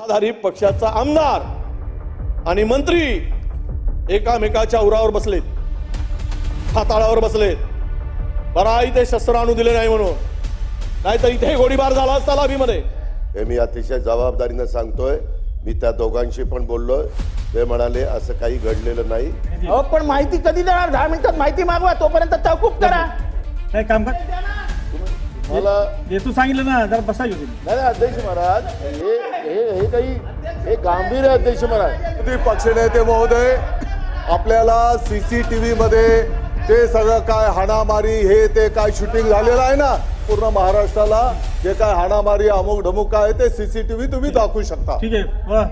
सत्ताधारी पक्षाचा आमदार आणि मंत्री एकामेकाच्या उरावर बसलेत. हाताळावर बसलेत. बरा इथे शस्त्र आणू दिले नाही म्हणून. नाहीतर इथे गोळीबार झाला असता लाभीमध्ये. हे मी अतिशय जबाबदारीनं सांगतोय. मी त्या दोघांशी पण बोललोय. ते म्हणाले असं काही घडलेलं नाही. अहो पण माहिती कधी देणार? दहा मिनिटात माहिती मागवा. तोपर्यंत तहकूब करा. काय काम कर. मला हे तू सांगितलं ना. जरा बसायची होती नाही नाही, अध्यक्ष महाराज हे काही हे गांभीर आहे अध्यक्ष महाराज विरोधी पक्षनेते महोदय आपल्याला सीसीटीव्ही मध्ये ते सगळं काय हाणामारी हे ते काय शूटिंग झालेलं आहे ना? पूर्ण महाराष्ट्राला जे काय हाणामारी अमुक ढमुक काय ते सीसीटीव्ही तुम्ही दाखवू शकता. ठीक आहे बोला.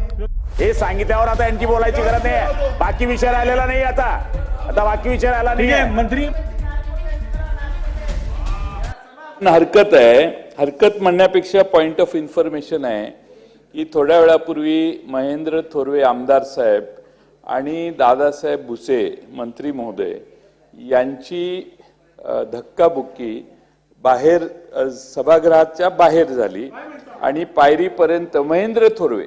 हे सांगितल्यावर आता यांची बोलायची गरज नाही. बाकी विषय राहिलेला नाही आता. आता बाकी विषय राहिला नाही. मंत्री. हरकत आहे. हरकत म्हणण्यापेक्षा पॉइंट ऑफ इन्फॉर्मेशन आहे. की थोड्या वेळापूर्वी महेंद्र थोरवे आमदार साहेब आणि दादासाहेब भुसे मंत्री महोदय यांची धक्काबुक्की बाहेर सभागृहाच्या बाहेर झाली आणि पायरीपर्यंत महेंद्र थोरवे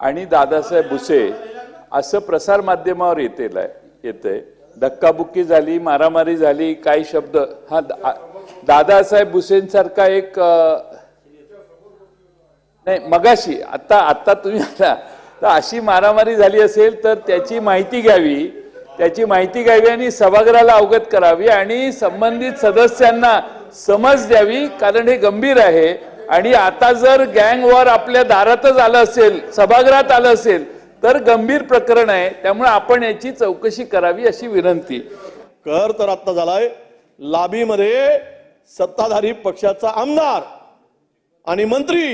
आणि दादासाहेब भुसे असं प्रसार माध्यमावर येते येते धक्काबुक्की झाली मारामारी झाली काही शब्द हा दादासाहेब भुसेंसारखा एक नाही मगाशी आता आत्ता तुम्ही आला. तर अशी मारामारी झाली असेल तर त्याची माहिती घ्यावी. त्याची माहिती घ्यावी आणि सभागृहाला अवगत करावी आणि संबंधित सदस्यांना समज द्यावी कारण हे गंभीर आहे. आणि आता जर गँग वॉर आपल्या दारातच आलं असेल सभागृहात आलं असेल तर गंभीर प्रकरण आहे. त्यामुळे आपण याची चौकशी करावी अशी विनंती. कर तर आत्ता झालाय. लाबीमध्ये सत्ताधारी पक्षाचा आमदार आणि मंत्री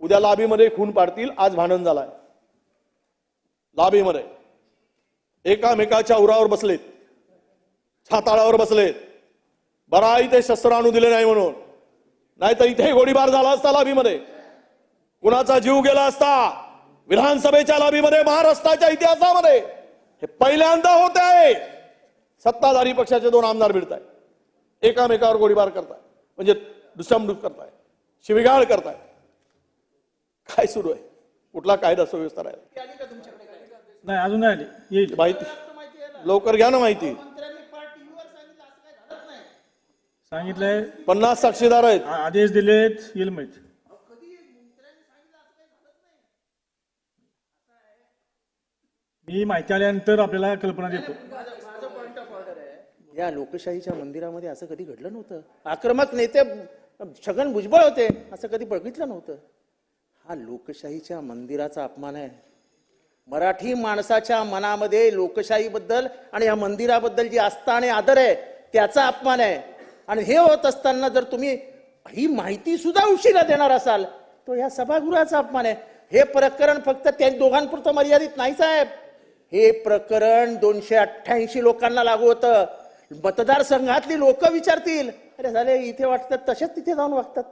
उद्या लाभीमध्ये खून पाडतील आज भांडण झालाय. लाभीमध्ये एकामेकाच्या उरावर बसलेत. छाताळावर बसलेत. बरा इथे शस्त्र आणू दिले नाही म्हणून. नाहीतर इथे गोळीबार झाला असता लाभीमध्ये कुणाचा जीव गेला असता? विधानसभेच्या लाभीमध्ये महाराष्ट्राच्या इतिहासामध्ये. हे पहिल्यांदा होत आहे सत्ताधारी पक्षाचे दोन आमदार भिडताय एकामेकावर गोळीबार करताय म्हणजे दुसमडूक करताय शिविगाळ करताय काय सुरू आहे? कुठला कायदा सुव्यवस्था राहिला नाही अजून नाही आली. येईल. माहिती. लवकर घ्या ना माहिती. सांगितलंय. पन्नास साक्षीदार आहेत. आदेश दिलेत येईल माहिती. मी माहिती आल्यानंतर आपल्याला कल्पना देतो. या लोकशाहीच्या मंदिरामध्ये असं कधी घडलं नव्हतं? आक्रमक नेते छगन भुजबळ होते असं कधी बघितलं नव्हतं? हा लोकशाहीच्या मंदिराचा अपमान आहे. मराठी माणसाच्या मनामध्ये लोकशाहीबद्दल आणि या मंदिराबद्दल जी आस्था आणि आदर आहे त्याचा अपमान आहे. आणि हे होत असताना जर तुम्ही ही माहिती सुद्धा उशिरा देणार असाल तो या सभागृहाचा अपमान आहे. हे प्रकरण फक्त त्या दोघांपुरतं मर्यादित नाही साहेब. हे प्रकरण दोनशे अठ्ठ्याऐंशी लोकांना लागू होतं. मतदारसंघातली लोक विचारतील अरे झाले इथे वाटतात तसेच तिथे जाऊन वागतात.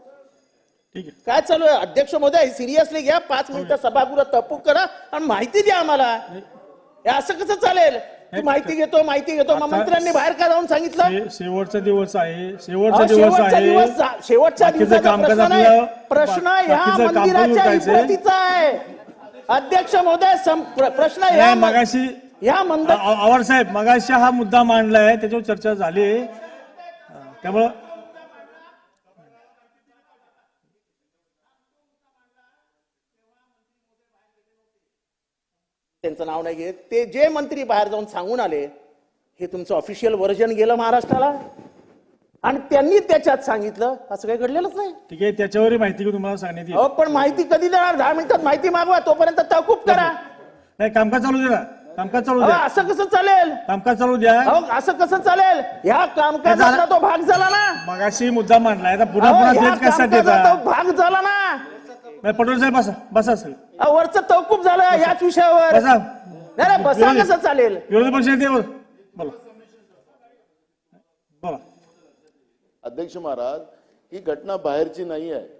काय चालू आहे? अध्यक्ष महोदय सिरियसली घ्या पाच मिनिटं सभागृह तहकूब करा आणि माहिती द्या आम्हाला. हे असं कसं चालेल? तू माहिती घेतो माहिती घेतो. मग मंत्र्यांनी बाहेर का जाऊन सांगितलं? शेवटचा दिवस आहे. शेवटचा दिवस शेवटचा आहे. शेवटच्या दिवसाचा प्रश्न नाही. आपलं- प्रश्न बा- ह्या मंदिराच्या. इमारतीचा आहे. अध्यक्ष महोदय प्रश्न म- मगाशी ह्या मंदिर आवार साहेब मगाशी हा मुद्दा मांडलाय त्याच्यावर चर्चा झाली. हा, त्यामुळं त्यांचं नाव नाही घेत. ते जे मंत्री बाहेर जाऊन सांगून आले हे तुमचं ऑफिशियल व्हर्जन गेलं महाराष्ट्राला. आणि त्यांनी त्याच्यात सांगितलं असं काही घडलेलंच नाही. ठीक आहे त्याच्यावरही माहिती तुम्हाला सांगण्यात येईल. अहो पण माहिती कधी देणार? दहा मिनिटात माहिती मागवा तोपर्यंत तहकूब करा. नाही कामकाज चालू दे ना कामकाज चालू अहो, द्या असं कसं चालेल? कामकाज चालू द्या. अहो असं कसं चालेल? ह्या कामकाजाचा तो भाग झाला ना. मगाशी मुद्दा मांडलाय आता पुन्हा अहो, पुन्हा ह्या तेच कशासाठी कामकाजाचा येतात? तो भाग झाला ना. नाही पटोल साहेब बसा बसा सर अहो, वरचं तहकूब झालं याच विषयावर. बसा. नाही नाही, बसा विरोधी- कसं चालेल? विरोधी पक्ष नेते बोल बोला. बोला. अध्यक्ष महाराज ही घटना बाहेरची नाही आहे.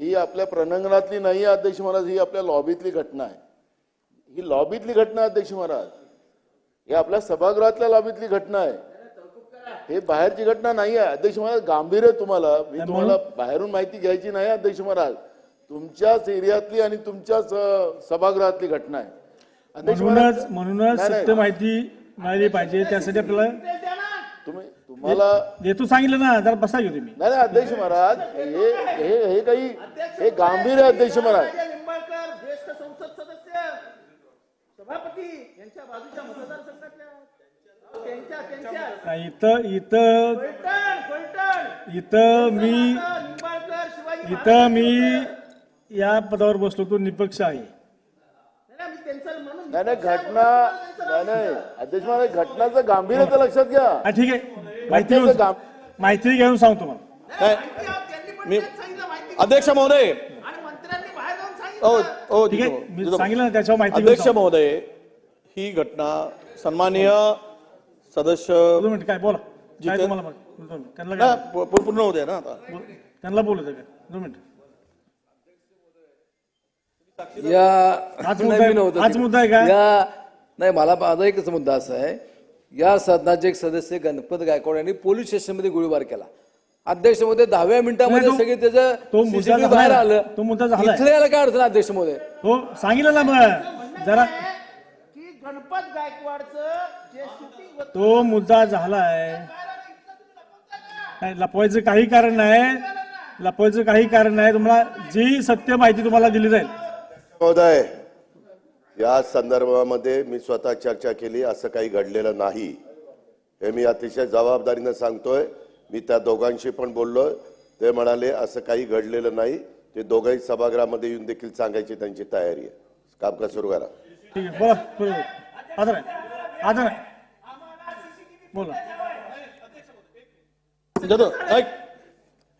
ही आपल्या प्रनंगणातली नाही आहे अध्यक्ष महाराज ही आपल्या लॉबीतली घटना आहे. ही लॉबीतली घटना आहे, अध्यक्ष महाराज. ही आपल्या सभागृहातल्या लॉबीतली घटना आहे. हे बाहेरची घटना नाही आहे. अध्यक्ष महाराज गांभीर्य तुम्हाला मी तुम्हाला बाहेरून माहिती घ्यायची नाही अध्यक्ष महाराज. तुमच्याच एरियातली आणि तुमच्याच सभागृहातली घटना आहे. अध्यक्ष म्हणूनच म्हणूनच. सत्य माहिती मिळाली पाहिजे त्यासाठी आपल्याला तुम्ही तुम्हाला देतो सांगितलं ना जरा बसा घेऊ तुम्ही नाही नाही अध्यक्ष महाराज हे हे हे काही हे गांभीर आहे अध्यक्ष महाराज. निंबाळकर ज्येष्ठ संसद सदस्य सभापती यांच्या बाजूच्या मतदारसंघातल्या त्यांच्या त्यांच्या. नाही, इथं इथं फलटण फलटण. इथं मी निंबाळकर शिवाजी इथं मी या पदावर बसलो तो निपक्ष आहे. नाही, घटना नाही नाही. अध्यक्ष महाराज घटनाचं गांभीर्य लक्षात घ्या. हा ठीक आहे. माहिती घेऊन माहिती घेऊन सांगतो मला नाही. मी अध्यक्ष महोदय. सांगितलं ओ ठीक आहे. मी. सांगितलं ना त्याच्यावर माहिती घेऊन अध्यक्ष सांगतो. महोदय ही घटना सन्माननीय सदस्य दोन मिनिट काय बोला. काय जिथे- तुम्हाला मग? दोन मिनिट. त्यांना ना, काय? पू- पूर्ण होऊ द्या ना आता. बोल- त्यांना बोलत का दोन मिनिट. या हाच नाही, मुद्दा आहे- हाच. मुद्दा का? या नाही मला माझा एकच मुद्दा असा आहे या सदनाचे एक सदस्य गणपत गायकवाड यांनी पोलीस स्टेशनमध्ये गोळीबार केला अध्यक्ष महोदय दहाव्या मिनिटामध्ये नाही, तो- सगळे त्याचं तो मुद्दा CCTV झालाय. बाहेर आलं तो मुद्दा झालाय. इथले याला काय अडचण अध्यक्ष महोदय हो सांगितलं ना मग जरा की गणपत गायकवाडचं जे शूटिंग होतं तो मुद्दा झालाय नाही लपवायचं काही कारण नाही लपवायचं काही कारण नाही तुम्हाला जी सत्य माहिती तुम्हाला दिली जाईल महोदय या संदर्भामध्ये मी स्वतः चर्चा केली असं काही घडलेलं नाही. हे मी अतिशय जबाबदारीनं सांगतोय. मी त्या दोघांशी पण बोललो ते म्हणाले असं काही घडलेलं नाही. ते दोघंही सभागृहामध्ये येऊन देखील सांगायची त्यांची तयारी आहे. कामकाज सुरू करा. बोला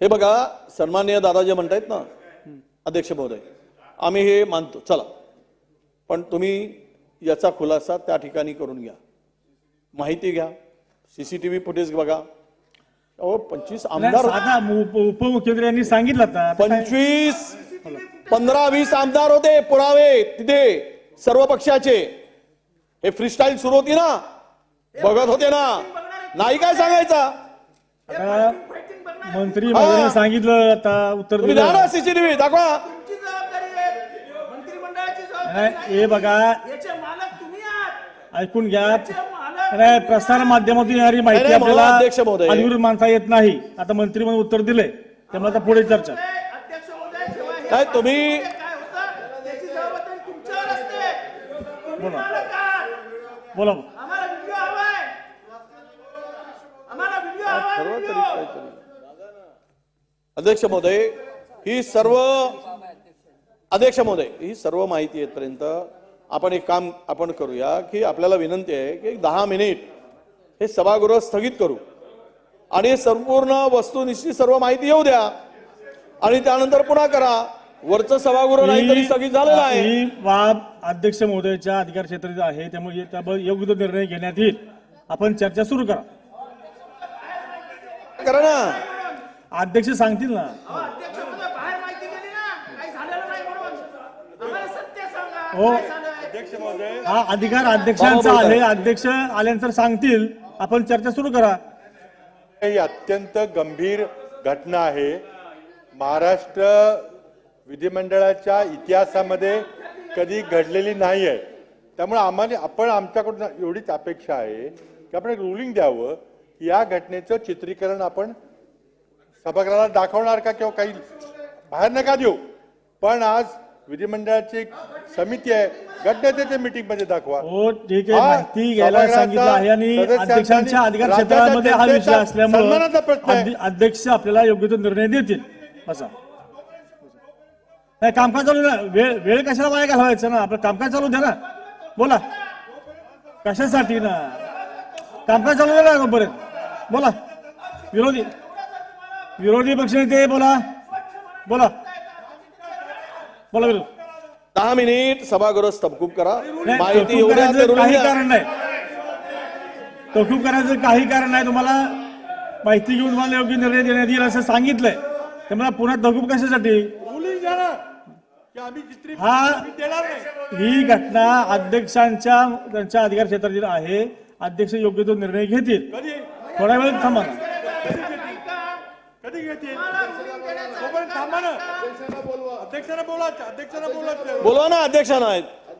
हे बघा सन्माननीय दादा जे म्हणतायत ना अध्यक्ष महोदय आम्ही हे मानतो. चला. पण तुम्ही याचा खुलासा त्या ठिकाणी करून घ्या. माहिती घ्या. सीसीटीव्ही फुटेज बघा. अहो पंचवीस आमदार उपमुख्यमंत्री यांनी सांगितलं पंचवीस पंधरा वीस आमदार होते पुरावे तिथे सर्व पक्षाचे. हे फ्रीस्टाईल सुरू होती ना? बघत होते ना? नाही काय सांगायचा? मंत्री महोदयांनी सांगितलं आता उत्तर सीसीटीव्ही दाखवा. हे बघा. याचे मालक तुम्ही आहात. ऐकून घ्या. प्रसार माध्यमातून येणारी माहिती नाही, मला अध्यक्ष आपल्याला महोदय. अधिकृत मानता येत नाही. आता मंत्री म्हणून उत्तर दिले त्यामुळे आता पुढे चर्चा. अध्यक्ष महोदय जेव्हा हे काय तुम्ही काय होतं? त्याची जबाबदारी तुमच्यावर असते. तुम्ही मालक आहात. बोला. व्हिडिओ अध्यक्ष महोदय ही सर्व अध्यक्ष महोदय ही सर्व माहिती येतपर्यंत आपण एक काम आपण करूया की आपल्याला विनंती आहे की दहा मिनिट हे सभागृह स्थगित करू. आणि संपूर्ण वस्तुनिष्ठी सर्व माहिती येऊ द्या. आणि त्यानंतर पुन्हा करा. वरचं सभागृह नाही तरी स्थगित झालेलं आहे. ही बाब अध्यक्ष महोदयाच्या अधिकार क्षेत्रात आहे. त्यामुळे त्याबाबत योग्य तो निर्णय घेण्यात येईल. आपण चर्चा सुरू करा. करा ना. अध्यक्ष सांगतील ना अहो, अध्यक्ष महोदय बाहेर माहिती गेली ना काही झालेलं नाही म्हणून आम्हाला सत्य सांगा हो. हा अधिकार अध्यक्षांचा आहे. अध्यक्ष आल्यानंतर सांगतील. आपण चर्चा सुरू करा. ही अत्यंत गंभीर घटना आहे. महाराष्ट्र विधिमंडळाच्या इतिहासामध्ये कधी घडलेली नाही आहे त्यामुळे आम्हाला आपण आमच्याकडून एवढीच अपेक्षा आहे की आपण एक रुलिंग द्यावं. की या घटनेचं चित्रीकरण आपण सभागृहाला दाखवणार का किंवा काही बाहेर नका देऊ. पण आज विधिमंडळाची समिती आहे. घटनेच्या मीटिंगमध्ये दाखवा. हो ठीक आहे. माहिती घ्यायला सांगितलं आहे आणि अध्यक्षांच्या अधिकार क्षेत्रामध्ये हा विषय असल्यामुळे अध्यक्ष आपल्याला योग्य तो निर्णय देतील. बसा नाही कामकाज चालू द्या वेळ वेळ कशाला वाया घालवायचं ना? आपलं कामकाज चालू द्या ना. बोला. कशासाठी ना? कामकाज चालू द्या ना तोपर्यंत बोला. विरोधी. विरोधी पक्षनेते बोला. बोला. बोला विरोधी दहा मिनिट सभागृह तहकूब करा. नाही, माहिती तहकूब करायचं काही. कारण नाही. तहकूब करायचं काही कारण नाही. तुम्हाला माहिती घेऊन तुम्हाला योग्य निर्णय देण्यात येईल असं सांगितलंय. त्यामुळे पुन्हा तहकूब कशासाठी? ना. की आम्ही हा देणार नाही. ही घटना अध्यक्षांच्या त्यांच्या अधिकार क्षेत्रातील आहे. अध्यक्ष योग्य तो निर्णय घेतील. थोडा वेळ थांबा. कधी घेतील थांबा ना. अध्यक्षांना बोला अध्यक्षांना बोला. बोलवा. ना अध्यक्षांना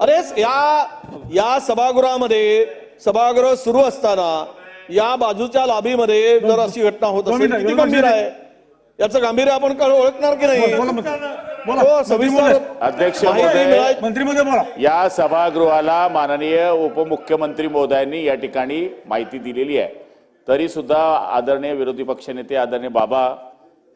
अरे या या सभागृहामध्ये सभागृह सुरू असताना या बाजूच्या लॉबीमध्ये जर अशी घटना होत असेल किती गंभीर. आहे? याचं गांभीर्य आपण कळ- ओळखणार की नाही? हो. अध्यक्ष या सभागृहाला माननीय उपमुख्यमंत्री महोदयांनी या ठिकाणी माहिती दिलेली आहे. तरी सुद्धा आदरणीय विरोधी पक्षनेते आदरणीय बाबा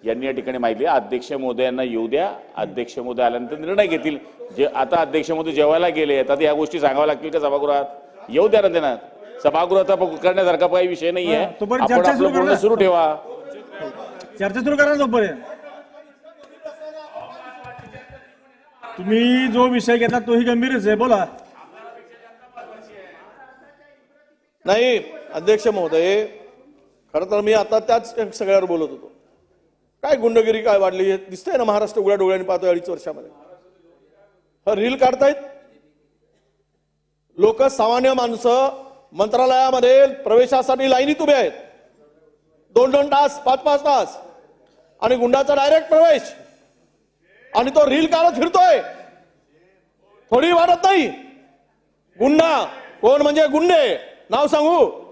यांनी या ठिकाणी माहिती आहे. अध्यक्ष महोदयांना येऊ द्या. अध्यक्ष महोदय आल्यानंतर निर्णय घेतील. जे आता अध्यक्ष महोदय जेवायला गेले आता या गोष्टी सांगाव्या लागतील का सभागृहात? येऊ द्या ना त्यांना सभागृहात करण्यासारखा काही विषय नाही हा, आहे आपण आपलं सुरू बोलणं करूया. सुरू ठेवा. चर्चा सुरू करा तोपर्यंत तुम्ही जो विषय घेतला तोही गंभीरच आहे. बोला. नाही अध्यक्ष महोदय खरं तर मी आता त्याच सगळ्यावर बोलत होतो. काय गुंडगिरी काय वाढली हे दिसतंय ना महाराष्ट्र उघड्या डोळ्याने पाहतोय अडीच वर्षामध्ये. हा रील काढतायत? लोक सामान्य माणसं मंत्रालयामध्ये प्रवेशासाठी लाईनीत उभे आहेत. दोन दोन तास पाच पाच तास. आणि गुंडाचा डायरेक्ट प्रवेश. आणि तो रील काढत फिरतोय. थोडी वाढत नाही. गुंडा कोण म्हणजे गुंडे? नाव सांगू?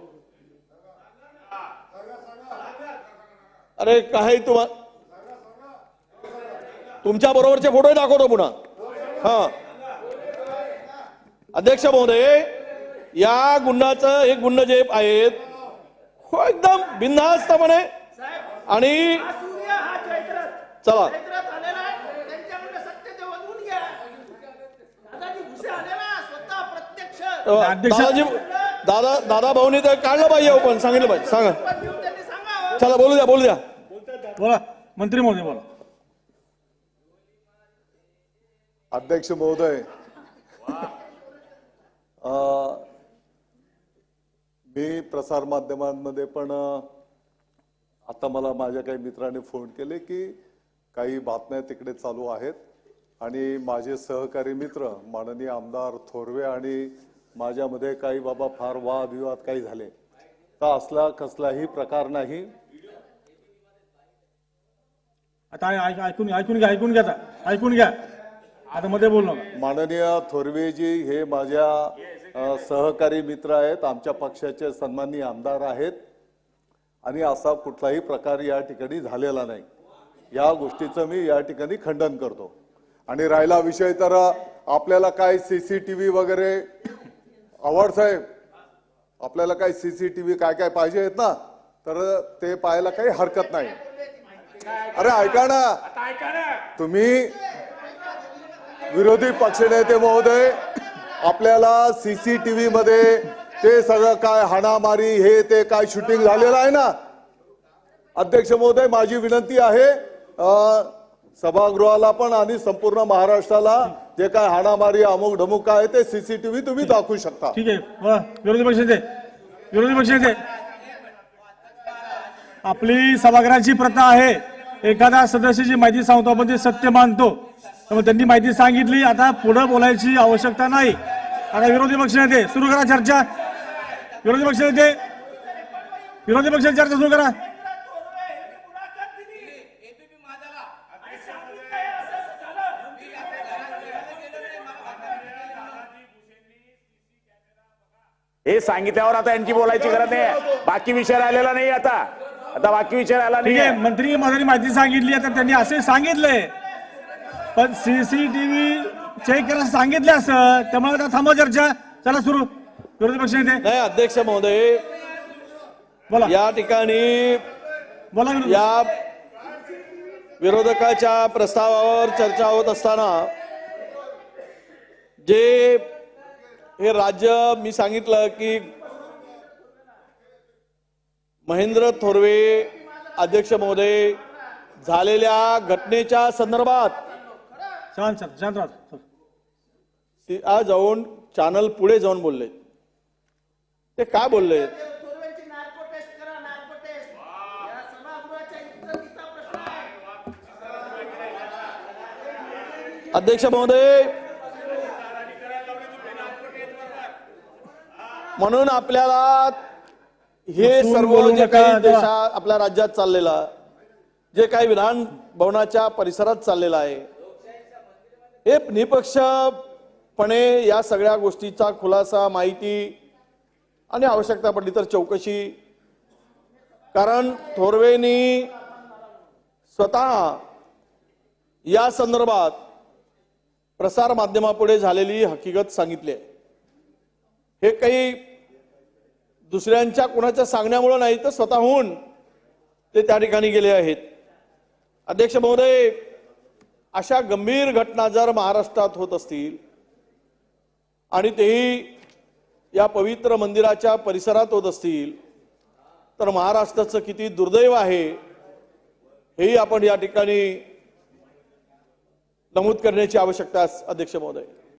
अरे काही तुम्हा तुमच्या बरोबरचे फोटो दाखवतो पुन्हा. हा. अध्यक्ष महोदय या गुंडाचं एक गुंड जे आहेत हो एकदम बिनधास्तपणे आणि चला. दादाजी दादा दादा भाऊनी तर काढलं पाहिजे हो पण सांगितलं पाहिजे. सांगा. चला बोलू द्या बोलू द्या. बोला मंत्री महोदय बोला. अध्यक्ष महोदय. अ, मी प्रसार माध्यमांमध्ये पण आता मला माझ्या काही मित्राने फोन केले की काही बातम्या तिकडे चालू आहेत. आणि माझे सहकारी मित्र माननीय आमदार थोरवे आणि माझ्यामध्ये काही बाबा फार वादविवाद काही झाले. तर असला कसलाही प्रकार नाही. आता ऐकून ऐकून घ्या ऐकून घ्या ऐकून घ्या. आता मध्ये बोल माननीय थोरवेजी हे माझ्या सहकारी मित्र आहेत आमच्या पक्षाचे सन्माननीय आमदार आहेत. आणि असा कुठलाही प्रकार या ठिकाणी झालेला नाही. या गोष्टीचं मी या ठिकाणी खंडन करतो. आणि राहिला विषय तर आपल्याला काय सीसीटीव्ही वगैरे आवड साहेब आपल्याला काय सीसीटीव्ही काय काय पाहिजे आहेत ना तर ते पाहायला काही हरकत नाही. अरे ऐका ना. तुम्ही विरोधी पक्षनेते महोदय आपल्याला सीसीटीव्ही मध्ये ते सगळं काय हाणामारी हे ते काय शूटिंग झालेलं आहे ना? अध्यक्ष महोदय माझी विनंती आहे सभागृहाला पण आणि संपूर्ण महाराष्ट्राला जे काय हाणामारी अमुक ढमुक काय ते सीसीटीव्ही तुम्ही दाखवू शकता. ठीक आहे. विरोधी पक्ष नेते विरोधी पक्ष नेते आपली सभागृहाची प्रथा आहे. एखाद्या सदस्याची माहिती सांगतो आपण ते सत्य मानतो. त्यामुळे त्यांनी माहिती सांगितली आता पुढे बोलायची आवश्यकता नाही. आता विरोधी पक्षनेते सुरू करा चर्चा. विरोधी पक्षनेते विरोधी पक्ष चर्चा सुरू करा. हे सांगितल्यावर आता यांची बोलायची गरज नाही. बाकी विषय राहिलेला नाही आता. आता बाकी आहे नाही मंत्री महोदयांनी माहिती सांगितली आता त्यांनी असे सांगितले पण सीसीटीव्ही चेक करायला सांगितले असं. त्यामुळे आता थांबा चर्चा. चला सुरू. विरोधी पक्ष नेते. नाही अध्यक्ष महोदय बोला. या ठिकाणी बोला विरोधी या विरोधकाच्या प्रस्तावावर चर्चा होत असताना जे हे राज्य मी सांगितलं की महेंद्र थोरवे अध्यक्ष महोदय झालेल्या घटनेच्या संदर्भात जाऊन चॅनल पुढे जाऊन बोलले. ते काय बोलले? अध्यक्ष महोदय म्हणून आपल्याला हे सर्व जे काही. देशा आपल्या राज्यात चाललेला जे काही विधान भवनाच्या परिसरात चाललेलं आहे हे निपक्षपणे या सगळ्या गोष्टीचा खुलासा माहिती आणि आवश्यकता पडली तर चौकशी कारण थोरवेनी स्वतः या संदर्भात प्रसार माध्यमापुढे झालेली हकीकत सांगितली आहे हे काही दुसऱ्यांच्या कोणाच्या सांगण्यामुळं नाही तर स्वतःहून ते त्या ठिकाणी गेले आहेत. अध्यक्ष महोदय अशा गंभीर घटना जर महाराष्ट्रात होत असतील आणि तेही या पवित्र मंदिराच्या परिसरात होत असतील तर महाराष्ट्राचं किती दुर्दैव आहे हेही आपण या ठिकाणी नमूद करण्याची आवश्यकता अध्यक्ष महोदय.